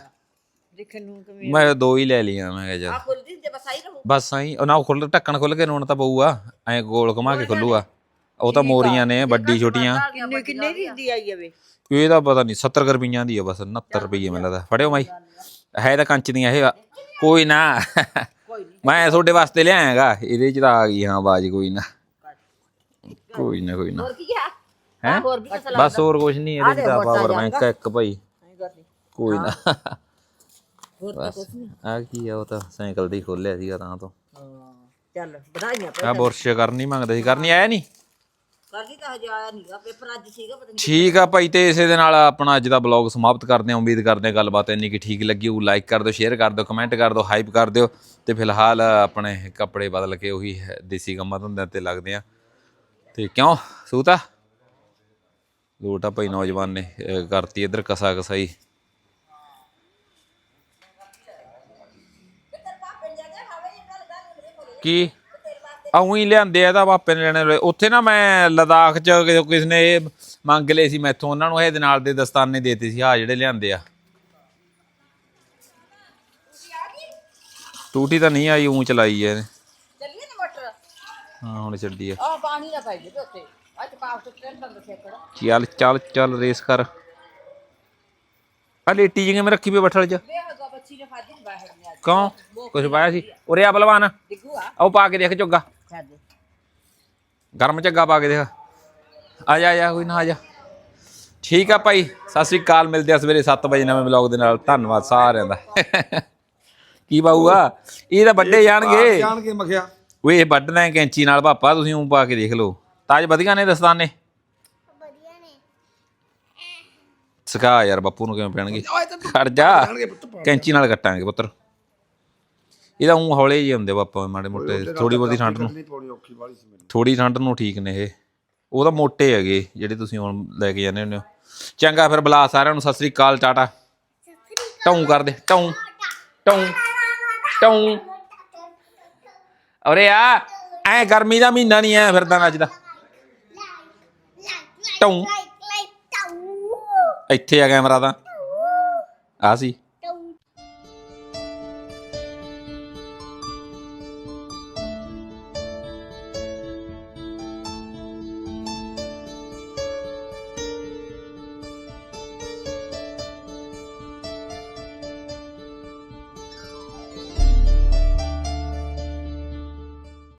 ਦੇਖਣ ਨੂੰ ਕਿਵੇਂ ਮੈਂ ਦੋ ਹੀ ਲੈ ਲਈਆਂ ਮੈਂ ਕਿਹਾ ਆ ਚੱਲ ਖੁੱਲ ਦੀ ਤੇ ਬਸ ਆਈ ਰਹੂ। ਬਸ ਆਈ ਉਹ ਨਾ ਖੁੱਲ ਢੱਕਣ ਖੁੱਲ ਕੇ ਨੂਣ ਤਾਂ ਪਊਗਾ। ਐ ਗੋਲ ਘੁਮਾ ਕੇ ਖੁੱਲੂਗਾ। ਉਹ ਤਾਂ ਮੋਰੀਆਂ ਨੇ ਵੱਡੀ ਛੋਟੀਆਂ। ਕਿੰਨੇ ਕਿੰਨੇ ਦੀ ਦੀ ਆਈ ਜਾਵੇ ਇਹਦਾ ਪਤਾ ਨਹੀਂ 70 ਕੁ ਰੁਪਈਆਂ ਦੀ ਆ ਬਸ 69 ਰੁਪਈਏ ਮੈਨੂੰ ਲੱਗਦਾ ਫੜਿਓ ਮਾਈ। ਹੈ ਤਾਂ ਕੰਚ ਦੀਆਂ ਇਹ ਕੋਈ ਨਾ। ਮੈਂ ਤੁਹਾਡੇ ਵਾਸਤੇ ਲਿਆਇਆਗਾ ਇਹਦੇ ਚ ਤਾਂ ਆ ਗਈ ਹਾਂ ਬਾਜ ਕੋਈ ਨਾ। ਕੋਈ ਨਾ ਕੋਈ ਨਾ। ਹੈ? ਬਸ ਹੋਰ ਕੁਝ ਨਹੀਂ ਇਹਦੇ ਚ ਤਾਂ ਪਾਵਰ ਬੈਂਕ ਇੱਕ ਭਾਈ। ਕੋਈ ਨਾ। ਨਹੀਂ ਆ ਕੀ ਆ ਉਹ ਤਾਂ ਸਾਈਕਲ ਦੀ ਖੋਲਿਆ ਸੀਗਾ ਤਾਂ ਤੋਂ। ਚੱਲ ਵਧਾਈਆਂ ਆ ਬੁਰਸ਼ ਕਰਨੀ ਮੰਗਦੇ ਸੀ। ਕਰਨੀ ਆਇਆ ਨਹੀਂ ਕਰਦੀ ਤਾਂ ਹਜੇ ਆਇਆ ਨਹੀਂਗਾ ਪੇਪਰ ਅੱਜ ਸੀਗਾ ਪਤਾ ਨਹੀਂ ਠੀਕ ਆ ਭਾਈ ਤੇ ਇਸੇ ਦੇ ਨਾਲ ਆਪਣਾ ਅੱਜ ਦਾ ਬਲੌਗ ਸਮਾਪਤ ਕਰਦੇ ਹਾਂ ਉਮੀਦ ਕਰਦੇ ਹਾਂ ਗੱਲਬਾਤ ਇੰਨੀ ਕਿ ਠੀਕ ਲੱਗੀ ਉਹ ਲਾਈਕ ਕਰ ਦਿਓ ਸ਼ੇਅਰ ਕਰ ਦਿਓ ਕਮੈਂਟ ਕਰ ਦਿਓ ਹਾਈਪ ਕਰ ਦਿਓ ਤੇ ਫਿਲਹਾਲ ਆਪਣੇ ਕੱਪੜੇ ਬਦਲ ਕੇ ਉਹੀ ਹੈ ਦੇਸੀ ਕੰਮਾਂ ਧੰਦਿਆਂ ਤੇ ਲੱਗਦੇ ਆ ਤੇ ਕਿਉਂ? ਸੂਤਾ ਲੋਟਾ ਭਾਈ ਨੌਜਵਾਨ ਨੇ ਅਹ, ਕਰਤੀ ਇੱਧਰ ਕਸਾ ਕਸਾਈ। ਕੀ? ਆ ਉਹੀ ਲਿਆਂਦੇ ਆ ਤਾਂ ਪਾਪੇ ਨੇ ਲੈਣੇ ਲਏ। ਉੱਥੇ ਨਾ ਮੈਂ ਲਦਾਖ ਚ ਕਿਸ ਨੇ ਇਹ ਮੰਗ ਲਏ ਸੀ ਮੈਥੋਂ ਉਹਨਾਂ ਨੂੰ ਇਹਦੇ ਨਾਲ ਦੇ ਦਸਤਾਨੇ ਦੇਤੇ ਸੀ ਆ ਜਿਹੜੇ ਲਿਆਂਦੇ ਆ। ਟੂਟੀ ਤਾਂ ਨਹੀਂ ਆਈ ਉਂ ਚਲਾਈ ਐ ਨਾ ਮੋਟਰ? ਹਾਂ ਹੁਣ ਛੱਡੀ ਆ ਆ ਪਾਣੀ ਨਾ ਪੈ ਜੇ ਉੱਤੇ ਅੱਜ ਪਾਪ ਤੋਂ ਟ੍ਰੇਨ ਬੰਦ ਸੇਕੜਾ ਚੱਲ ਚੱਲ ਚੱਲ ਰੇਸ ਕਰ। ਆ ਲੇਟੀ ਜਿਵੇਂ ਮੈਂ ਰੱਖੀ ਪਈ ਬੱਠਲ ਚ? ਬੱਚੀ ਨੇ ਫਾਦੀ ਬਾਹਰ ਨੇ ਅੱਜ। ਕਿਉਂ? ਕੁਛ ਪਾਇਆ ਸੀ? ਉਰੇ ਆ ਬਲਵਾਨ। ਆਓ ਪਾ ਕੇ ਦੇਖ ਝੁੱਗਾ ਛੱਡ ਗਰਮ ਝੱਗਾ ਪਾ ਕੇ ਦੇਖ। ਆ ਜਾ ਆ ਜਾ ਕੋਈ ਨਾ ਆ ਜਾ। ਠੀਕ ਆ ਭਾਈ ਸਤਿ ਸ੍ਰੀ ਅਕਾਲ ਮਿਲਦੇ ਆ ਸਵੇਰੇ 7 ਵਜੇ ਨਵੇਂ ਵਲੌਗ ਦੇ ਨਾਲ। ਧੰਨਵਾਦ ਸਾਰਿਆਂ ਦਾ। ਕੀ ਬਾਊਗਾ ਇਹ ਤਾਂ ਵੱਡੇ ਜਾਣਗੇ। ਜਾਣਗੇ ਮਖਿਆ। ਓਏ ਇਹ ਵੱਢਣਾ ਹੈ ਕੈਂਚੀ ਨਾਲ ਪਾਪਾ ਤੁਸੀਂ ਉਹ ਪਾ ਕੇ ਦੇਖ ਲਓ। ਤਾਜ ਵਧੀਆ ਨੇ ਦਸਤਾਨੇ? ਵਧੀਆ ਨੇ। ਸਿਖਾ ਯਾਰ ਬਾਪੂ ਨੂੰ ਕਿਵੇਂ ਪੈਣਗੇ ਖੜ ਜਾ। ਕੈਂਚੀ ਨਾਲ ਕੱਟਾਂਗੇ ਪੁੱਤਰ। ਇਹਦਾ ਉਹ ਹੌਲੇ ਜਿਹੇ ਹੁੰਦੇ ਪਾਪਾ ਮਾੜੇ ਮੋਟੇ ਥੋੜੀ ਬਹੁਤੀ ਠੰਡ ਨੂੰ। ਨਹੀਂ ਪਾਉਣੀ ਔਖੀ ਵਾਲੀ ਸੀ ਮੈਨੂੰ। ਥੋੜੀ ਠੰਡ ਨੂੰ ਠੀਕ ਨੇ ਇਹ। ਉਹ ਤਾਂ ਮੋਟੇ ਹੈਗੇ ਜਿਹੜੇ ਤੁਸੀਂ ਹੁਣ ਲੈ ਕੇ ਜਾਂਦੇ ਹੁੰਦੇ ਹੋ। ਚੰਗਾ ਫਿਰ ਬੁਲਾ ਸਾਰਿਆਂ ਨੂੰ ਸਤਿ ਸ੍ਰੀ ਅਕਾਲ ਟਾਟਾ। ਟੌਂ ਕਰ ਦੇ ਟੌਂ ਟੌਂ ਟੌਂ ਅਰੇ ਆ ਐ ਗਰਮੀ ਦਾ ਮਹੀਨਾ ਨਹੀਂ ਐ ਫਿਰਦਾ ਅੱਜ ਦਾ। ਟੌਂ ਇੱਥੇ ਆ ਕੈਮਰਾ ਤਾਂ। ਆ ਸੀ।